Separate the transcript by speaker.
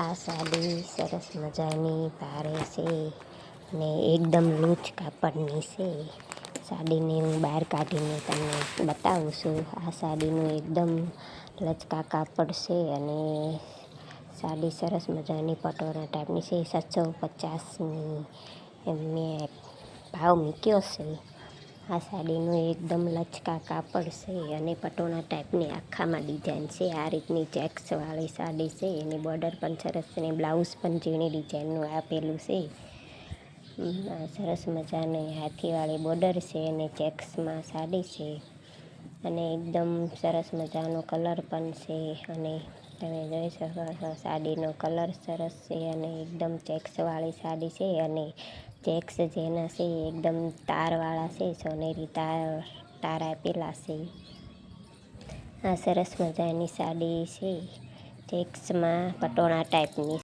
Speaker 1: આ સાડી સરસ મજાની ભારે છે ને એકદમ લૂચ કાપડની છે. સાડીને હું બહાર કાઢીને તમને બતાવું છું. આ સાડીનું એકદમ લચકા કાપડ છે અને સાડી સરસ મજાની પટોળા ટાઈપની છે. સાતસો પચાસની મેં ભાવ મૂક્યો છે. આ સાડીનું એકદમ લચકા કાપડ છે અને પટોળા ટાઈપની આખામાં ડિઝાઇન છે. આ રીતની ચેક્સવાળી સાડી છે. એની બોર્ડર પણ સરસ છે અને બ્લાઉઝ પણ ઝીણી ડિઝાઇનનું આપેલું છે. સરસ મજાની હાથીવાળી બોર્ડર છે અને ચેક્સમાં સાડી છે. અને એકદમ સરસ મજાનો કલર પણ છે. અને તમે જોઈ શકો છો, સાડીનો કલર સરસ છે અને એકદમ ચેક્સવાળી સાડી છે અને ચેક્સ જેના છે એકદમ તારવાળા છે, સોનેરી તાર તાર આપેલા છે. આ સરસ મજાની સાડી છે ચેક્સમાં પટોળા ટાઈપની